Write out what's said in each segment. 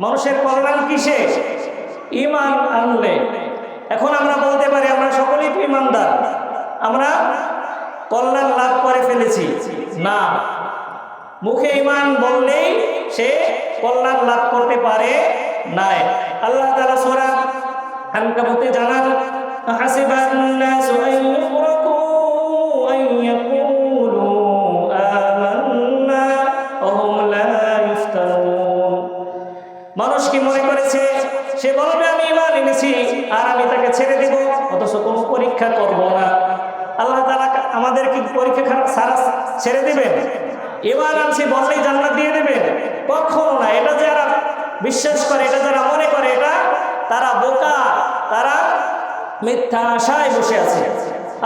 মানুষের কল্যাণ কিসে? ইমান আনলে। এখন আমরা বলতে পারি, আমরা সকলেই ইমানদার আমরা কল্যাণ লাভ করে ফেলেছি। না। মুখে ইমান বললেই সে কল্যাণ লাভ করতে পারে নাই। আল্লাহ তাআলা সূরা আনকাবুতে জানান, হাসিবান নাসু আমি তাকে ছেড়ে দিব, অথচ কোনো পরীক্ষা করব না। আল্লাহ তাআলা আমাদের কি পরীক্ষা খারাপ সারা ছেড়ে দিবেন? ইমান আনছি, বললেই জান্নাত দিয়ে দেবেন। কখনো না, এটা যারা বিশ্বাস করে, এটা যারা মনে করে, এটা তারা বোকা, তারা মিথ্যা আশায় বসে আছে।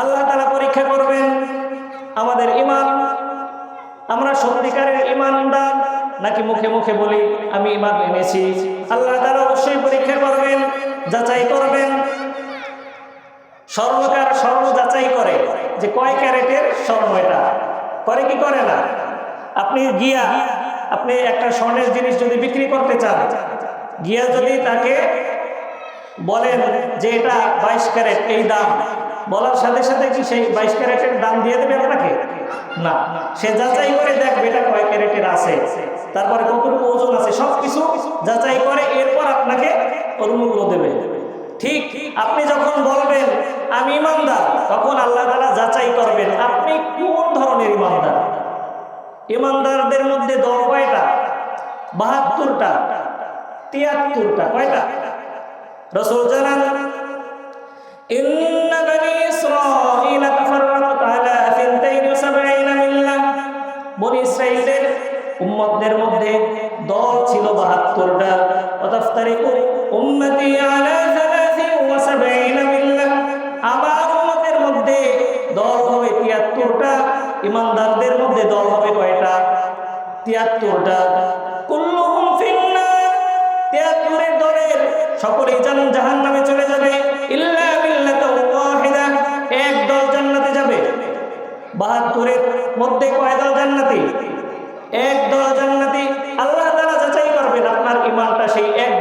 আল্লাহ তাআলা পরীক্ষা করবেন। আমাদের ইমান আমরা সত্যিকারের ইমানদার নাকি মুখে মুখে বলি, আমি ইমান এনেছি? আল্লাহ তারা অবশ্যই পরীক্ষা করবেন। যাচাই করবেন স্বর্ণকার স্বর্ণ যাচাই করে যে কয় ক্যারেটের স্বর্ণ এটা। করে কি করে না? আপনি গিয়া, আপনি একটা স্বর্ণের জিনিস যদি বিক্রি করতে চান, গিয়া যদি তাকে বলেন যে এটা বাইশ ক্যারেট, এই দাম, বলার সাথে সাথে কি সেই বাইশ ক্যারেটের দাম দিয়ে দেবে আপনাকে? না। সে যাচাই করে দেখবে এটা কয় ক্যারেটের আছে। তারপরে কতটুকু ওজন আছে সব কিছু যাচাই করে এরপর আপনাকে ওর মূল্য দেবে ঠিক আপনি যখন বলবেন আমি ইমানদার তখন আল্লাহ তালা যাচাই করবেন আপনি কোন ধরনের ইমানদার ইমানদারদের মধ্যে দল কয়টা বাহাত্তরটা তিয়াত্তরটা কয়টা রসুল জানান إن بني إسرائيل تفرقت على ثنتين وسبعين ملة বনি ইসরাইলের উম্মতদের মধ্যে দল ছিল বাহাত্তরটা অতফতারিকু উম্মতি আলা সালাসি ওয়া সাবঈনা মিল্লাহ। মধ্যে দল হবে তিয়াত্তরটা, ইমানদারদের মধ্যে দল হবে কয়টা? তিয়াত্তরটা। কুল্লুহুম ফিন্নার। তিয়াত্তরের দলের সকলেই জান জাহান নামে চলে যাবে। ইল্লা মিল্লাতাও ওয়াহিদা। এক দল জান্নাতে যাবে। বাহাত্তরের মধ্যে কয় দল জান্নাতি? এক দল জান্নাতি আল্লাহ তাআলা যাচাই করবেন আপনার ইমানটা সেই এক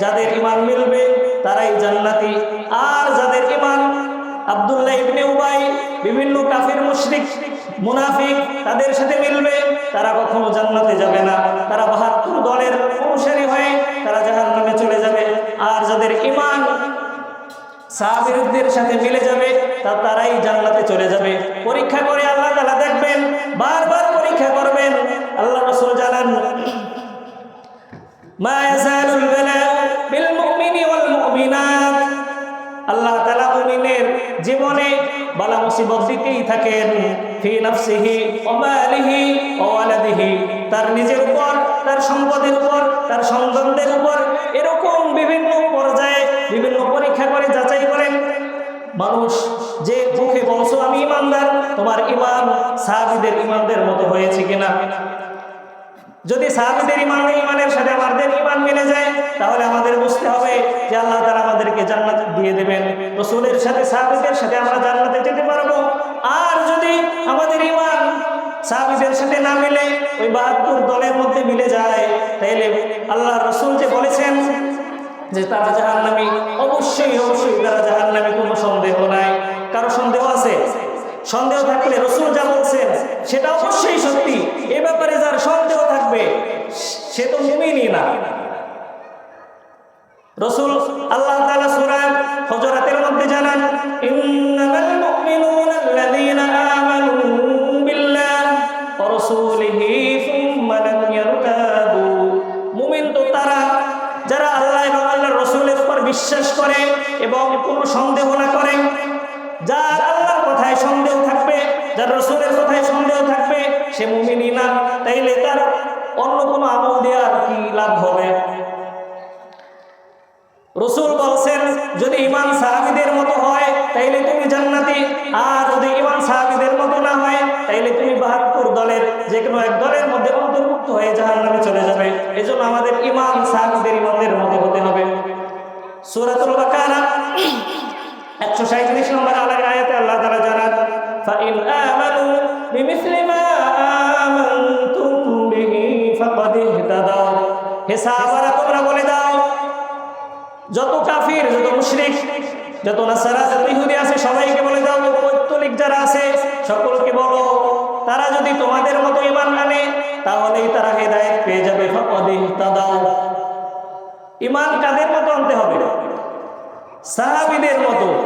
যাদের ইমান মিলবে তারাই জান্নাতি। আর যাদের ইমান আব্দুল্লাহ ইবনে উবাই, বিভিন্ন কাফির, মুশরিক, মুনাফিক, তাদের সাথে মিলবে, তারা কখনো জান্নাতে যাবে না। তারা বাহাত্তর দলের অনুসারী হয়ে তারা জাহান নামে চলে যাবে। আর যাদের ইমান সাহাবিরুদ্ধের সাথে মিলে যাবে, তা তারাই জান্নাতে চলে যাবে। পরীক্ষা করে আল্লাহ তালা দেখবেন, বারবার জীবনে বালা মুসিবত দিতেই থাকেন। ফি নাফসিহি ওয়া ওয়ালাদিহি তার নিজের উপর, তার সম্পদের উপর, তার সন্তানদের উপর এরকম বিভিন্ন পর্যায়ে বিভিন্ন পরীক্ষা করে যাচাই করেন। মানুষ যে মুখে বলছো আমি ইমানদার, তোমার ইমান সাহাবীদের ইমানদের মতো হয়েছে কিনা? যদি সাহাবিদের ইমান ইমানের সাথে আমাদের ইমান মিলে যায়, তাহলে আমাদের বুঝতে হবে যে আল্লাহ তারা আমাদেরকে জান্নাত দিয়ে দেবেন। রসুলের সাথে, সাহাবিদের সাথে আমরা জান্নাতে যেতে পারব। আর যদি আমাদের ইমান সাহাবিদের সাথে না মিলে, ওই বাহাত্তর দলের মধ্যে মিলে যায়, তাইলে আল্লাহ রসুল যে বলেছেন যে তারা জাহান্নামী, অবশ্যই অবশ্যই তারা জাহান্নামী, কোনো সন্দেহ নাই। কারও সন্দেহ আছে? সন্দেহ থাকলে রসুল যা বলছেন, সেটা অবশ্যই সত্যি। সে তো মুমিনই না। রসুল আল্লাহ তাআলা সূরা হজরাতের মধ্যে জানান, ইন্নামাল মুমিনুনা আল্লাযীনা আমানু বিল্লাহ ওয়া রাসূলিহি সুম্মা লাম ইয়ারতাবু মুমিন তো তারা, যারা আল্লাহ এবং আল্লাহর রাসূলের উপর বিশ্বাস করে এবং কোনো সন্দেহ না করে যার আল্লাহর কথায় সন্দেহ থাকবে, যার রসুলের কথায় সন্দেহ থাকবে, সে মুমিনই না। তাইলে তার অন্য কোনো আমল দেওয়ার কি লাভ হবে রসুল বলছেন যদি ইমান সাহাবিদের মতো হয় তাইলে তুমি জান্নাতি আর যদি ইমান সাহাবিদের মতো না হয় তাইলে তুমি বাহাত্তর দলের যে কোনো এক দলের মধ্যে অন্তর্ভুক্ত হয়ে জাহান নামে চলে যাবে এই জন্য আমাদের ইমান সাহাবিদের ইমানের মতো হতে হবে সুরাতুল বাকারা একশো সাঁত্রিশ নম্বর আলার আয়াতে আল্লাহ তারা জানান فإن آمنوا بمثل ما آمنتم সবাইকে বলে দাও পৌত্তলিক যারা আছে, সকলকে বলো, তারা যদি তোমাদের মতো ইমান আনে, তাহলেই তারা হেদায়ত পেয়ে যাবে দাও। ইমান কাদের মতো আনতে হবে? সাহাবিদের মতো।